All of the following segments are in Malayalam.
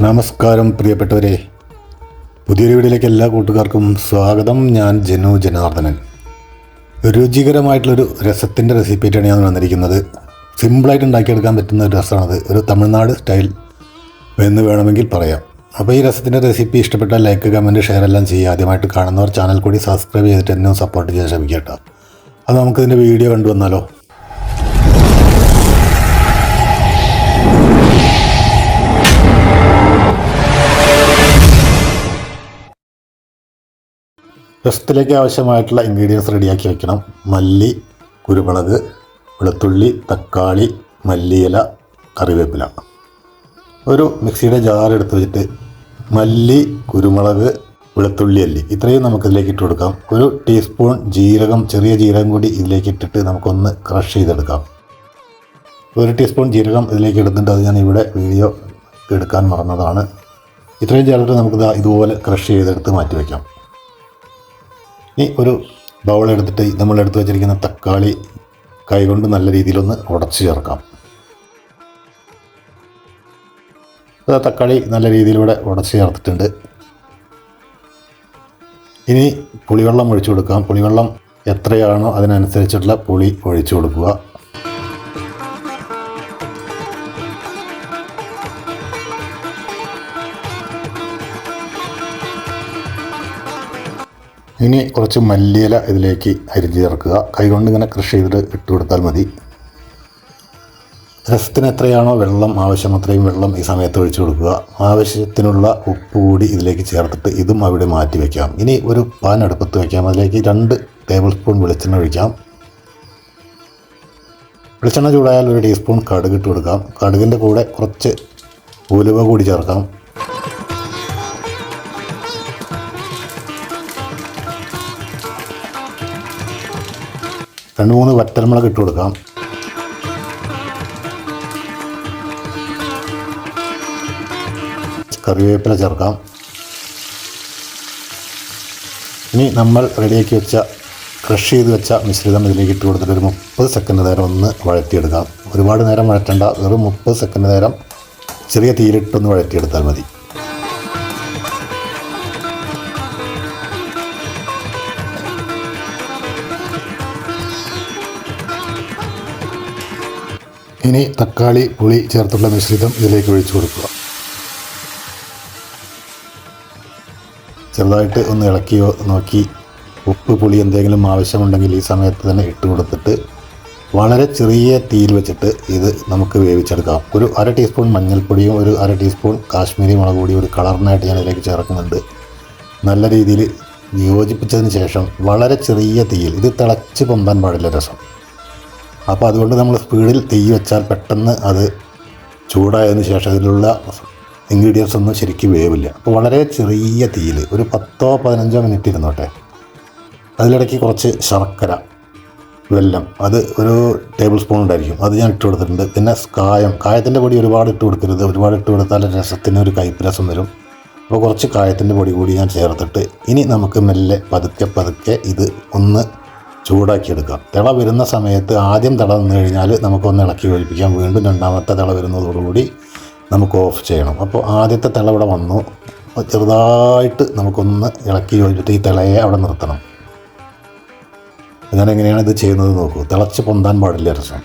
നമസ്കാരം പ്രിയപ്പെട്ടവരെ. പുതിയൊരു വീഡിയോയിലേക്ക് എല്ലാ കൂട്ടുകാർക്കും സ്വാഗതം. ഞാൻ ജനു ജനാർദ്ദനൻ. രുചികരമായിട്ടുള്ളൊരു രസത്തിന്റെ റെസിപ്പിയായിട്ടാണ് ഞാൻ വന്നിരിക്കുന്നത്. സിമ്പിളായിട്ട് ഉണ്ടാക്കിയെടുക്കാൻ പറ്റുന്ന ഒരു രസമാണത്. ഒരു തമിഴ്നാട് സ്റ്റൈൽ എന്ന് വേണമെങ്കിൽ പറയാം. അപ്പോൾ ഈ രസത്തിന്റെ റെസിപ്പി ഇഷ്ടപ്പെട്ട ലൈക്ക് കമന്റ് ഷെയർ എല്ലാം ചെയ്യുക. ആദ്യമായിട്ട് കാണുന്നവർ ചാനൽ കൂടി സബ്സ്ക്രൈബ് ചെയ്തിട്ട് എന്നെ സപ്പോർട്ട് ചെയ്യാൻ ശ്രമിക്കുക കേട്ടോ. അത് നമുക്കിതിന്റെ വീഡിയോ കണ്ടുവന്നാലോ? രസത്തിലേക്ക് ആവശ്യമായിട്ടുള്ള ഇൻഗ്രീഡിയൻസ് റെഡിയാക്കി വെക്കണം. മല്ലി കുരുമുളക് വെളുത്തുള്ളി തക്കാളി മല്ലിയില കറിവേപ്പില. ഒരു മിക്സിയുടെ ജാർ എടുത്ത് വെച്ചിട്ട് മല്ലി കുരുമുളക് വെളുത്തുള്ളി അല്ലി ഇത്രയും നമുക്കിതിലേക്ക് ഇട്ട് കൊടുക്കാം. ഒരു ടീസ്പൂൺ ജീരകം ചെറിയ ജീരകം കൂടി ഇതിലേക്ക് ഇട്ടിട്ട് നമുക്കൊന്ന് ക്രഷ് ചെയ്തെടുക്കാം. ഒരു ടീസ്പൂൺ ജീരകം ഇതിലേക്ക് ഇടുന്നുണ്ട് അത് ഞാൻ ഇവിടെ വീഡിയോ എടുക്കാൻ മറന്നതാണ്. ഇത്രയും ചേർത്തിട്ട് നമുക്കിത് ഇതുപോലെ ക്രഷ് ചെയ്തെടുത്ത് മാറ്റി വയ്ക്കാം ഇനി ഒരു ബൗൾ എടുത്തിട്ട് നമ്മൾ എടുത്തു വെച്ചിരിക്കുന്ന തക്കാളി കൈകൊണ്ട് നല്ല രീതിയിലൊന്ന് ഉടച്ചു ചേർക്കാം. അത് തക്കാളി നല്ല രീതിയിലൂടെ ഉടച്ച് ചേർത്തിട്ടുണ്ട്. ഇനി പുളിവെള്ളം ഒഴിച്ചു കൊടുക്കാം. പുളിവെള്ളം എത്രയാണോ അതിനനുസരിച്ചുള്ള പുളി ഒഴിച്ചു കൊടുക്കുക. ഇനി കുറച്ച് മല്ലിയില ഇതിലേക്ക് അരിഞ്ഞ് ചേർക്കുക. കൈകൊണ്ട് ഇങ്ങനെ കൃഷി ചെയ്തിട്ട് ഇട്ട് കൊടുത്താൽ മതി. രസത്തിന് എത്രയാണോ വെള്ളം ആവശ്യം അത്രയും വെള്ളം ഈ സമയത്ത് ഒഴിച്ചു കൊടുക്കുക. ആവശ്യത്തിനുള്ള ഉപ്പ് കൂടി ഇതിലേക്ക് ചേർത്തിട്ട് ഇതും അവിടെ മാറ്റി വയ്ക്കാം ഇനി ഒരു പാൻ അടുപ്പത്ത് വയ്ക്കാം അതിലേക്ക് രണ്ട് ടേബിൾ സ്പൂൺ വെളിച്ചെണ്ണ ഒഴിക്കാം. വെളിച്ചെണ്ണ ചൂടായാൽ ഒരു ടീസ്പൂൺ കടുക് ഇട്ട് കൊടുക്കാം. കടുകിന്റെ കൂടെ കുറച്ച് ഉലുവ കൂടി ചേർക്കാം. രണ്ട് മൂന്ന് വറ്റൽമുളക് ഇട്ട് കൊടുക്കാം. കറിവേപ്പില ചേർക്കാം. ഇനി നമ്മൾ റെഡിയാക്കി വെച്ച ക്രഷ് ചെയ്ത് വെച്ച മിശ്രിതം ഇതിലേക്ക് ഇട്ട് കൊടുത്തിട്ട് ഒരു മുപ്പത് സെക്കൻഡ് നേരം ഒന്ന് വഴറ്റിയെടുക്കാം. ഒരുപാട് നേരം വഴറ്റണ്ട വെറും മുപ്പത് സെക്കൻഡ് നേരം ചെറിയ തീയിലിട്ടൊന്ന് വഴറ്റിയെടുത്താൽ മതി. ഇനി തക്കാളി പുളി ചേർത്തുള്ള മിശ്രിതം ഇതിലേക്ക് ഒഴിച്ചു കൊടുക്കുക. ചെറുതായിട്ട് ഒന്ന് ഇളക്കി നോക്കി ഉപ്പ് പുളി എന്തെങ്കിലും ആവശ്യമുണ്ടെങ്കിൽ ഈ സമയത്ത് തന്നെ ഇട്ട് കൊടുത്തിട്ട് വളരെ ചെറിയ തീയിൽ വെച്ചിട്ട് ഇത് നമുക്ക് വേവിച്ചെടുക്കാം. ഒരു അര ടീസ്പൂൺ മഞ്ഞൾപ്പൊടിയും ഒരു അര ടീസ്പൂൺ കാശ്മീരി മുളക് പൊടിയും ഒരു കളറിനായിട്ട് ഞാൻ ഇതിലേക്ക് ചേർക്കുന്നുണ്ട്. നല്ല രീതിയിൽ യോജിപ്പിച്ചതിന് ശേഷം വളരെ ചെറിയ തീയിൽ ഇത് തിളച്ച് പൊന്താൻ പാടില്ല രസം. അപ്പോൾ അതുകൊണ്ട് നമ്മൾ സ്പീഡിൽ തീ വെച്ചാൽ പെട്ടെന്ന് അത് ചൂടായതിനു ശേഷം അതിലുള്ള ഇൻഗ്രീഡിയൻസ് ഒന്നും ശരിക്കും വേവില്ല. അപ്പോൾ വളരെ ചെറിയ തീയിൽ ഒരു പത്തോ പതിനഞ്ചോ മിനിറ്റ് ഇരുന്നോട്ടെ. അതിലിടയ്ക്ക് കുറച്ച് ശർക്കര വെല്ലം അത് ഒരു ടേബിൾ സ്പൂൺ ഉണ്ടായിരിക്കും. അത് ഞാൻ ഇട്ട് കൊടുത്തിട്ടുണ്ട്. പിന്നെ കായം കായത്തിന്റെ പൊടി ഒരുപാട് ഇട്ട് കൊടുക്കരുത്. ഒരുപാട് ഇട്ട് കൊടുത്താൽ രസത്തിന് ഒരു കയ്പ്പ് രസം വരും. അപ്പോൾ കുറച്ച് കായത്തിന്റെ പൊടി കൂടി ഞാൻ ചേർത്തിട്ട് ഇനി നമുക്ക് മെല്ലെ പതുക്കെ പതുക്കെ ഇത് ഒന്ന് ചൂടാക്കിയെടുക്കാം. തിള വരുന്ന സമയത്ത് ആദ്യം തിള നിന്ന് കഴിഞ്ഞാൽ നമുക്കൊന്ന് ഇളക്കി ഒഴിപ്പിക്കാം. വീണ്ടും രണ്ടാമത്തെ തിള വരുന്നതോടുകൂടി നമുക്ക് ഓഫ് ചെയ്യണം. അപ്പോൾ ആദ്യത്തെ തിള ഇവിടെ വന്നു. ചെറുതായിട്ട് നമുക്കൊന്ന് ഇളക്കി ഒഴിച്ചിട്ട് ഈ തിളയെ അവിടെ നിർത്തണം. ഞാൻ എങ്ങനെയാണ് ഇത് ചെയ്യുന്നത് നോക്കൂ. തിളച്ച് പൊന്താൻ പാടില്ല രസം.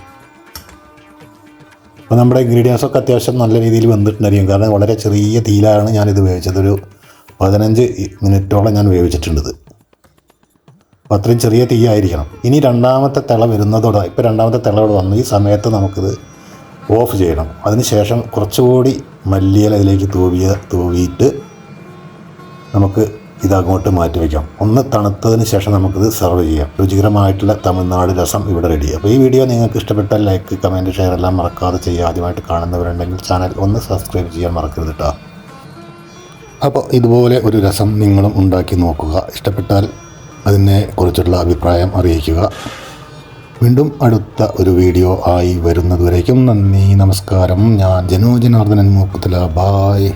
അപ്പോൾ നമ്മുടെ ഇൻഗ്രീഡിയൻസ് ഒക്കെ അത്യാവശ്യം നല്ല രീതിയിൽ വന്നിട്ടുണ്ടായിരിക്കും കാരണം വളരെ ചെറിയ തീയിലാണ് ഞാനിത് വേവിച്ചത്. ഒരു പതിനഞ്ച് മിനിറ്റോളം ഞാൻ വേവിച്ചിട്ടുണ്ട് അപ്പോൾ അത്രയും ചെറിയ തീ ആയിരിക്കണം ഇനി രണ്ടാമത്തെ തിള വരുന്നതോടെ ഇപ്പോൾ രണ്ടാമത്തെ തിള വന്ന് ഈ സമയത്ത് നമുക്കിത് ഓഫ് ചെയ്യണം. അതിനുശേഷം കുറച്ചുകൂടി മല്ലിയൽ ഇതിലേക്ക് തൂവിയ തൂവിയിട്ട് നമുക്ക് ഇതങ്ങോട്ട് മാറ്റി വയ്ക്കാം ഒന്ന് തണുത്തതിന് ശേഷം നമുക്കിത് സെർവ് ചെയ്യാം. രുചികരമായിട്ടുള്ള തമിഴ്നാട് രസം ഇവിടെ റെഡി അപ്പോൾ ഈ വീഡിയോ നിങ്ങൾക്ക് ഇഷ്ടപ്പെട്ടാൽ ലൈക്ക് കമന്റ് ഷെയർ എല്ലാം മറക്കാതെ ചെയ്യുക. ആദ്യമായിട്ട് കാണുന്നവരുണ്ടെങ്കിൽ ചാനൽ ഒന്ന് സബ്സ്ക്രൈബ് ചെയ്യാൻ മറക്കരുത് കേട്ടോ അപ്പോൾ ഇതുപോലെ ഒരു രസം നിങ്ങളും ഉണ്ടാക്കി നോക്കുക. ഇഷ്ടപ്പെട്ടാൽ അതിനെ കുറിച്ചുള്ള അഭിപ്രായം അറിയിക്കുക. വീണ്ടും അടുത്ത ഒരു വീഡിയോ ആയി വരുന്നതുവരേക്കും നന്ദി നമസ്കാരം. ഞാൻ ജനോ ജനാർദ്ദനൻ മൂപ്പത്തില ബായ്